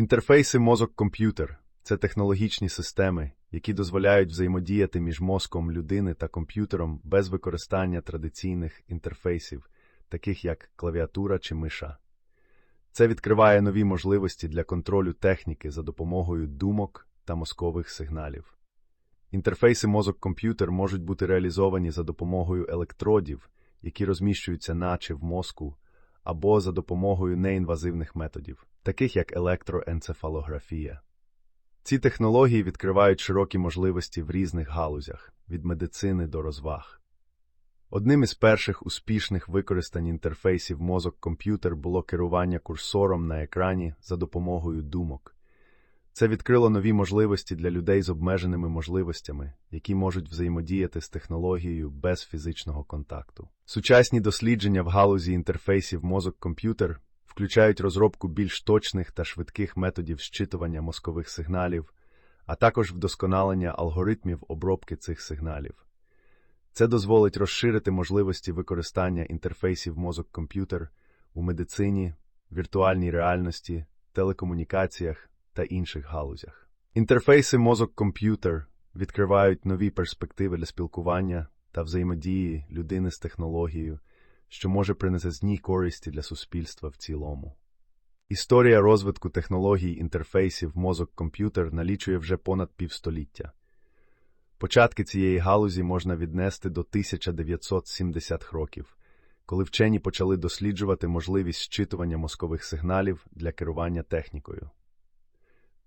Інтерфейси мозок-комп'ютер це технологічні системи, які дозволяють взаємодіяти між мозком людини та комп'ютером без використання традиційних інтерфейсів, таких як клавіатура чи миша. Це відкриває нові можливості для контролю техніки за допомогою думок та мозкових сигналів. Інтерфейси мозок-комп'ютер можуть бути реалізовані за допомогою електродів, які розміщуються наче в мозку, або за допомогою неінвазивних методів, таких як електроенцефалографія. Ці технології відкривають широкі можливості в різних галузях від медицини до розваг. Одним із перших успішних використань інтерфейсів мозок-комп'ютер було керування курсором на екрані за допомогою думок. Це відкрило нові можливості для людей з обмеженими можливостями, які можуть взаємодіяти з технологією без фізичного контакту. Сучасні дослідження в галузі інтерфейсів мозок-комп'ютер включають розробку більш точних та швидких методів зчитування мозкових сигналів, а також вдосконалення алгоритмів обробки цих сигналів. Це дозволить розширити можливості використання інтерфейсів мозок-комп'ютер у медицині, віртуальній реальності, телекомунікаціях та інших галузях. Інтерфейси мозок-комп'ютер відкривають нові перспективи для спілкування та взаємодії людини з технологією, що може принести користі для суспільства в цілому. Історія розвитку технологій інтерфейсів мозок-комп'ютер налічує вже понад півстоліття. Початки цієї галузі можна віднести до 1970-х років, коли вчені почали досліджувати можливість зчитування мозкових сигналів для керування технікою.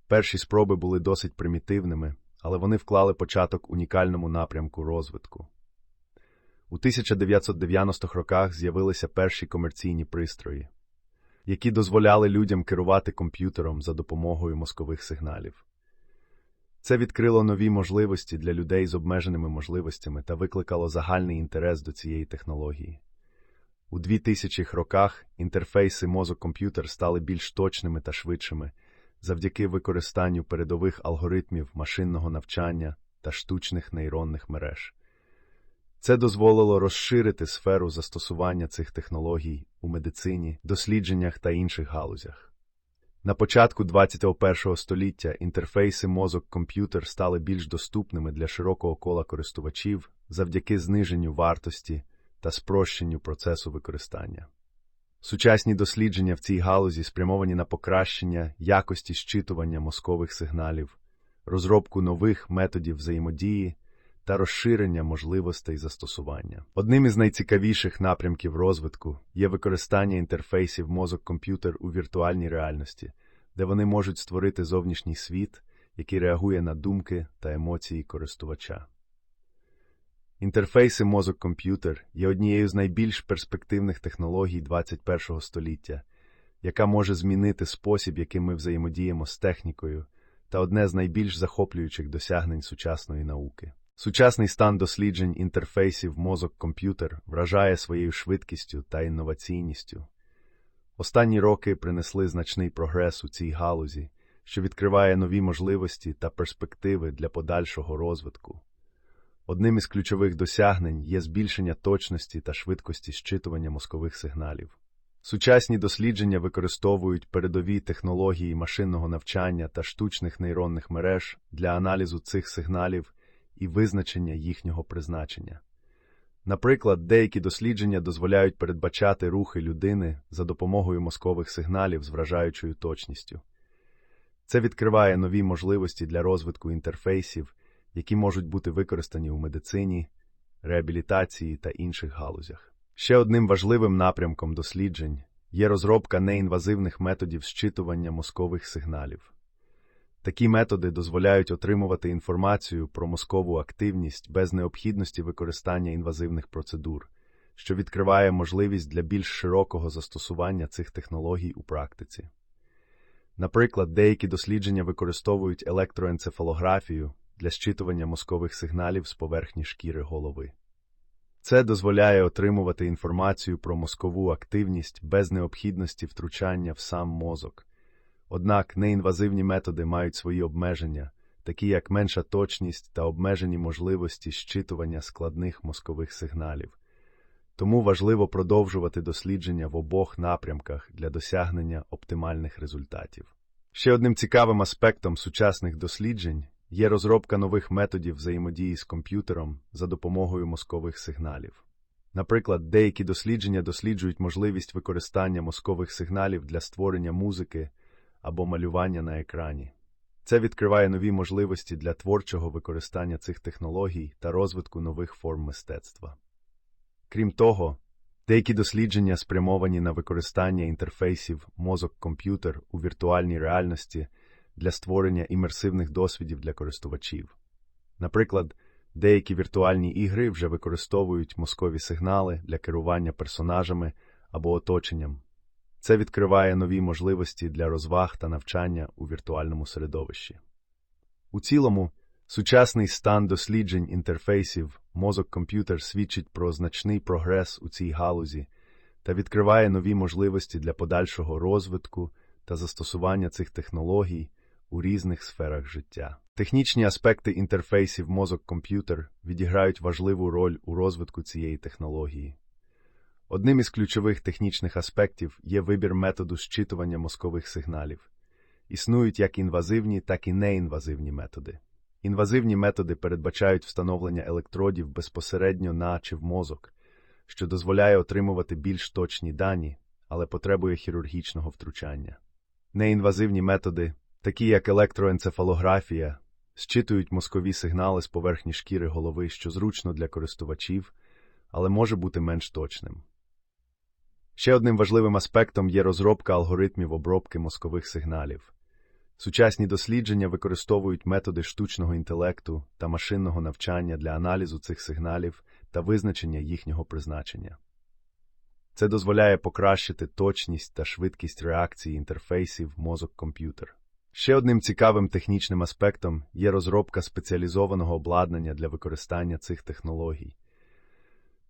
Перші спроби були досить примітивними, але вони вклали початок унікальному напрямку розвитку. У 1990-х роках з'явилися перші комерційні пристрої, які дозволяли людям керувати комп'ютером за допомогою мозкових сигналів. Це відкрило нові можливості для людей з обмеженими можливостями та викликало загальний інтерес до цієї технології. У 2000-х роках інтерфейси мозок-комп'ютер стали більш точними та швидшими завдяки використанню передових алгоритмів машинного навчання та штучних нейронних мереж. Це дозволило розширити сферу застосування цих технологій у медицині, дослідженнях та інших галузях. На початку 21 століття інтерфейси мозок-комп'ютер стали більш доступними для широкого кола користувачів завдяки зниженню вартості та спрощенню процесу використання. Сучасні дослідження в цій галузі спрямовані на покращення якості щитування мозкових сигналів, розробку нових методів взаємодії та розширення можливостей застосування. Одним із найцікавіших напрямків розвитку є використання інтерфейсів мозок-комп'ютер у віртуальній реальності, де вони можуть створити зовнішній світ, який реагує на думки та емоції користувача. Інтерфейси мозок-комп'ютер є однією з найбільш перспективних технологій 21 століття, яка може змінити спосіб, яким ми взаємодіємо з технікою, та одне з найбільш захоплюючих досягнень сучасної науки. Сучасний стан досліджень інтерфейсів мозок-комп'ютер вражає своєю швидкістю та інноваційністю. Останні роки принесли значний прогрес у цій галузі, що відкриває нові можливості та перспективи для подальшого розвитку. Одним із ключових досягнень є збільшення точності та швидкості щитування мозкових сигналів. Сучасні дослідження використовують передові технології машинного навчання та штучних нейронних мереж для аналізу цих сигналів і визначення їхнього призначення. Наприклад, деякі дослідження дозволяють передбачати рухи людини за допомогою мозкових сигналів з вражаючою точністю. Це відкриває нові можливості для розвитку інтерфейсів, які можуть бути використані у медицині, реабілітації та інших галузях. Ще одним важливим напрямком досліджень є розробка неінвазивних методів зчитування мозкових сигналів. Такі методи дозволяють отримувати інформацію про мозкову активність без необхідності використання інвазивних процедур, що відкриває можливість для більш широкого застосування цих технологій у практиці. Наприклад, деякі дослідження використовують електроенцефалографію для щитування мозкових сигналів з поверхні шкіри голови. Це дозволяє отримувати інформацію про мозкову активність без необхідності втручання в сам мозок. Однак неінвазивні методи мають свої обмеження, такі як менша точність та обмежені можливості щитування складних мозкових сигналів. тому важливо продовжувати дослідження в обох напрямках для досягнення оптимальних результатів. Ще одним цікавим аспектом сучасних досліджень є розробка нових методів взаємодії з комп'ютером за допомогою мозкових сигналів. Наприклад, деякі дослідження досліджують можливість використання мозкових сигналів для створення музики або малювання на екрані. Це відкриває нові можливості для творчого використання цих технологій та розвитку нових форм мистецтва. Крім того, деякі дослідження спрямовані на використання інтерфейсів мозок-комп'ютер у віртуальній реальності для створення імерсивних досвідів для користувачів. Наприклад, деякі віртуальні ігри вже використовують мозкові сигнали для керування персонажами або оточенням. Це відкриває нові можливості для розваг та навчання у віртуальному середовищі. У цілому, сучасний стан досліджень інтерфейсів мозок-комп'ютер свідчить про значний прогрес у цій галузі та відкриває нові можливості для подальшого розвитку та застосування цих технологій у різних сферах життя. Технічні аспекти інтерфейсів мозок-комп'ютер відіграють важливу роль у розвитку цієї технології. Одним із ключових технічних аспектів є вибір методу зчитування мозкових сигналів. Існують як інвазивні, так і неінвазивні методи. Інвазивні методи передбачають встановлення електродів безпосередньо на чи в мозок, що дозволяє отримувати більш точні дані, але потребує хірургічного втручання. Неінвазивні методи, такі як електроенцефалографія, зчитують мозкові сигнали з поверхні шкіри голови, що зручно для користувачів, але може бути менш точним. Ще одним важливим аспектом є розробка алгоритмів обробки мозкових сигналів. Сучасні дослідження використовують методи штучного інтелекту та машинного навчання для аналізу цих сигналів та визначення їхнього призначення. Це дозволяє покращити точність та швидкість реакції інтерфейсів мозок-комп'ютер. Ще одним цікавим технічним аспектом є розробка спеціалізованого обладнання для використання цих технологій.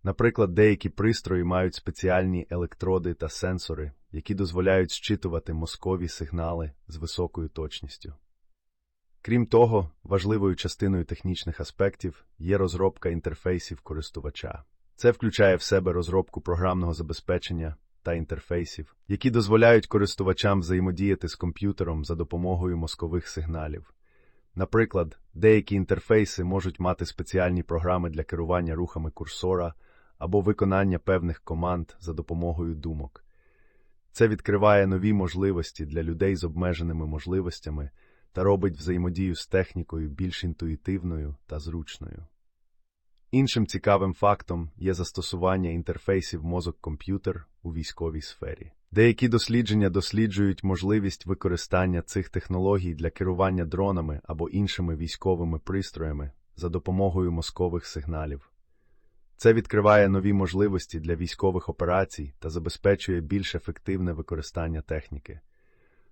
Наприклад, деякі пристрої мають спеціальні електроди та сенсори, які дозволяють зчитувати мозкові сигнали з високою точністю. Крім того, важливою частиною технічних аспектів є розробка інтерфейсів користувача. Це включає в себе розробку програмного забезпечення та інтерфейсів, які дозволяють користувачам взаємодіяти з комп'ютером за допомогою мозкових сигналів. Наприклад, деякі інтерфейси можуть мати спеціальні програми для керування рухами курсора або виконання певних команд за допомогою думок. Це відкриває нові можливості для людей з обмеженими можливостями та робить взаємодію з технікою більш інтуїтивною та зручною. Іншим цікавим фактом є застосування інтерфейсів мозок-комп'ютер у військовій сфері. Деякі дослідження досліджують можливість використання цих технологій для керування дронами або іншими військовими пристроями за допомогою мозкових сигналів. Це відкриває нові можливості для військових операцій та забезпечує більш ефективне використання техніки.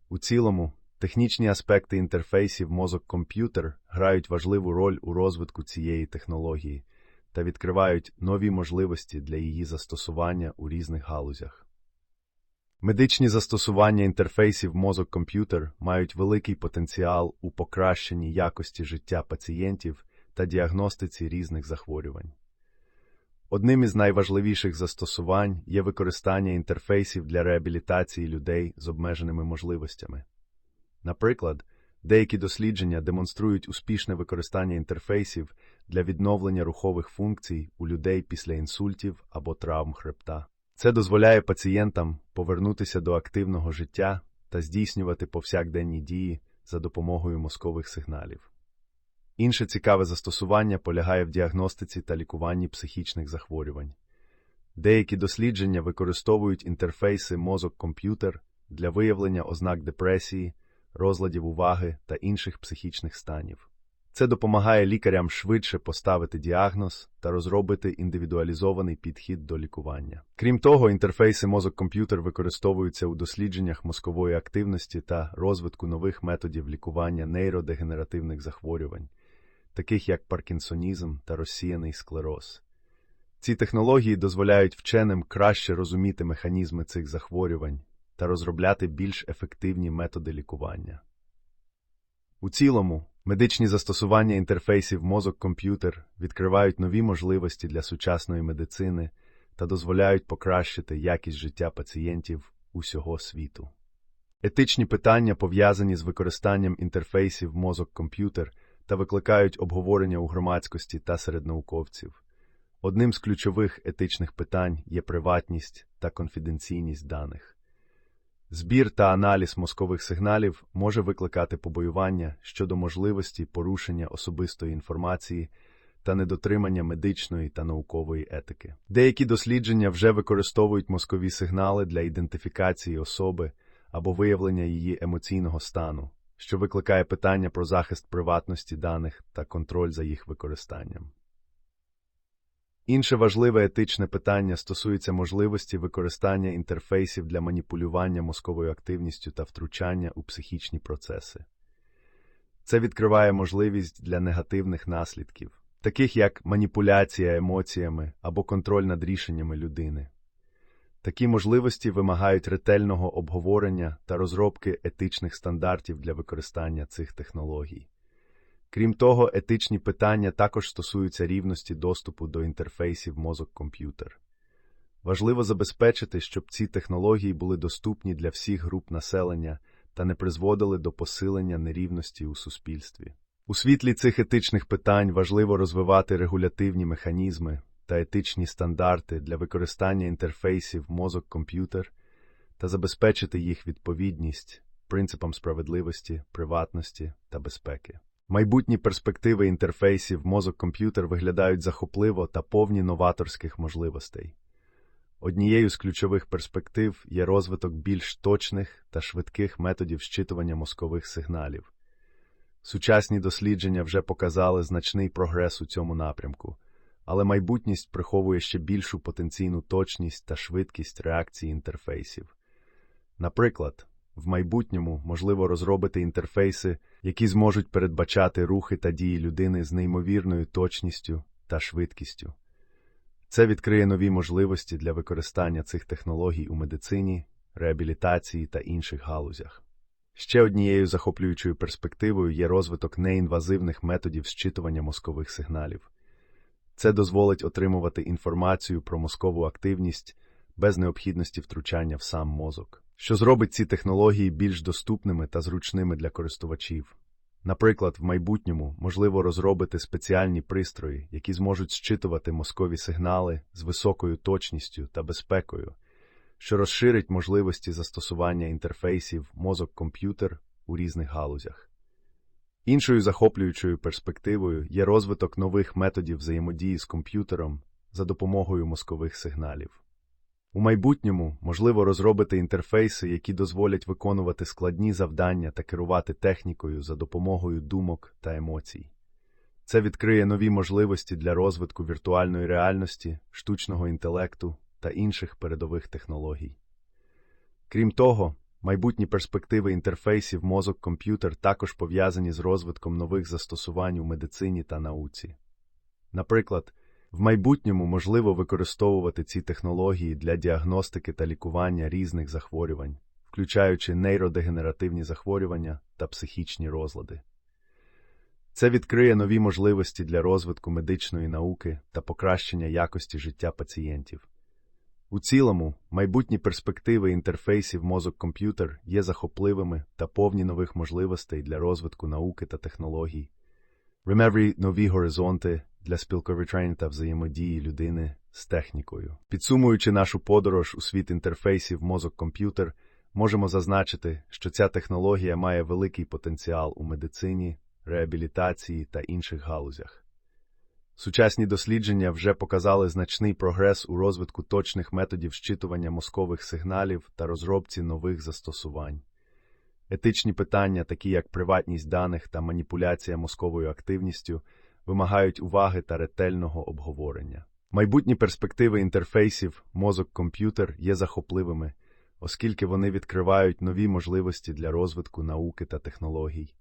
У цілому, технічні аспекти інтерфейсів мозок-комп'ютер грають важливу роль у розвитку цієї технології та відкривають нові можливості для її застосування у різних галузях. Медичні застосування інтерфейсів мозок-комп'ютер мають великий потенціал у покращенні якості життя пацієнтів та діагностиці різних захворювань. Одним із найважливіших застосувань є використання інтерфейсів для реабілітації людей з обмеженими можливостями. Наприклад, деякі дослідження демонструють успішне використання інтерфейсів для відновлення рухових функцій у людей після інсультів або травм хребта. Це дозволяє пацієнтам повернутися до активного життя та здійснювати повсякденні дії за допомогою мозкових сигналів. Інше цікаве застосування полягає в діагностиці та лікуванні психічних захворювань. Деякі дослідження використовують інтерфейси мозок-комп'ютер для виявлення ознак депресії, розладів уваги та інших психічних станів. Це допомагає лікарям швидше поставити діагноз та розробити індивідуалізований підхід до лікування. Крім того, інтерфейси мозок-комп'ютер використовуються у дослідженнях мозкової активності та розвитку нових методів лікування нейродегенеративних захворювань таких як паркінсонізм та розсіяний склероз. Ці технології дозволяють вченим краще розуміти механізми цих захворювань та розробляти більш ефективні методи лікування. У цілому, медичні застосування інтерфейсів мозок-комп'ютер відкривають нові можливості для сучасної медицини та дозволяють покращити якість життя пацієнтів усього світу. Етичні питання пов'язані з використанням інтерфейсів мозок-комп'ютер та викликають обговорення у громадськості та серед науковців. Одним з ключових етичних питань є приватність та конфіденційність даних. Збір та аналіз мозкових сигналів може викликати побоювання щодо можливості порушення особистої інформації та недотримання медичної та наукової етики. Деякі дослідження вже використовують мозкові сигнали для ідентифікації особи або виявлення її емоційного стану, що викликає питання про захист приватності даних та контроль за їх використанням. Інше важливе етичне питання стосується можливості використання інтерфейсів для маніпулювання мозковою активністю та втручання у психічні процеси. Це відкриває можливість для негативних наслідків, таких як маніпуляція емоціями або контроль над рішеннями людини. Такі можливості вимагають ретельного обговорення та розробки етичних стандартів для використання цих технологій. Крім того, етичні питання також стосуються рівності доступу до інтерфейсів мозок-комп'ютер. Важливо забезпечити, щоб ці технології були доступні для всіх груп населення та не призводили до посилення нерівності у суспільстві. У світлі цих етичних питань важливо розвивати регулятивні механізми та етичні стандарти для використання інтерфейсів мозок-комп'ютер та забезпечити їх відповідність принципам справедливості, приватності та безпеки. Майбутні перспективи інтерфейсів мозок-комп'ютер виглядають захопливо та повні новаторських можливостей. Однією з ключових перспектив є розвиток більш точних та швидких методів щитування мозкових сигналів. Сучасні дослідження вже показали значний прогрес у цьому напрямку, але майбутність приховує ще більшу потенційну точність та швидкість реакції інтерфейсів. Наприклад, в майбутньому можливо розробити інтерфейси, які зможуть передбачати рухи та дії людини з неймовірною точністю та швидкістю. Це відкриє нові можливості для використання цих технологій у медицині, реабілітації та інших галузях. Ще однією захоплюючою перспективою є розвиток неінвазивних методів зчитування мозкових сигналів. Це дозволить отримувати інформацію про мозкову активність без необхідності втручання в сам мозок, що зробить ці технології більш доступними та зручними для користувачів. Наприклад, в майбутньому можливо розробити спеціальні пристрої, які зможуть зчитувати мозкові сигнали з високою точністю та безпекою, що розширить можливості застосування інтерфейсів мозок-комп'ютер у різних галузях. Іншою захоплюючою перспективою є розвиток нових методів взаємодії з комп'ютером за допомогою мозкових сигналів. У майбутньому можливо розробити інтерфейси, які дозволять виконувати складні завдання та керувати технікою за допомогою думок та емоцій. Це відкриє нові можливості для розвитку віртуальної реальності, штучного інтелекту та інших передових технологій. Крім того, майбутні перспективи інтерфейсів мозок-комп'ютер також пов'язані з розвитком нових застосувань у медицині та науці. Наприклад, в майбутньому можливо використовувати ці технології для діагностики та лікування різних захворювань, включаючи нейродегенеративні захворювання та психічні розлади. Це відкриє нові можливості для розвитку медичної науки та покращення якості життя пацієнтів. У цілому, майбутні перспективи інтерфейсів мозок-комп'ютер є захопливими та повні нових можливостей для розвитку науки та технологій. Ремеврі нові горизонти для спілковитрення та взаємодії людини з технікою. Підсумуючи нашу подорож у світ інтерфейсів мозок-комп'ютер, можемо зазначити, що ця технологія має великий потенціал у медицині, реабілітації та інших галузях. Сучасні дослідження вже показали значний прогрес у розвитку точних методів щитування мозкових сигналів та розробці нових застосувань. Етичні питання, такі як приватність даних та маніпуляція мозковою активністю, вимагають уваги та ретельного обговорення. Майбутні перспективи інтерфейсів мозок-комп'ютер є захопливими, оскільки вони відкривають нові можливості для розвитку науки та технологій.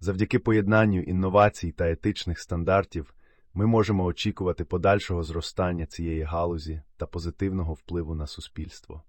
Завдяки поєднанню інновацій та етичних стандартів ми можемо очікувати подальшого зростання цієї галузі та позитивного впливу на суспільство.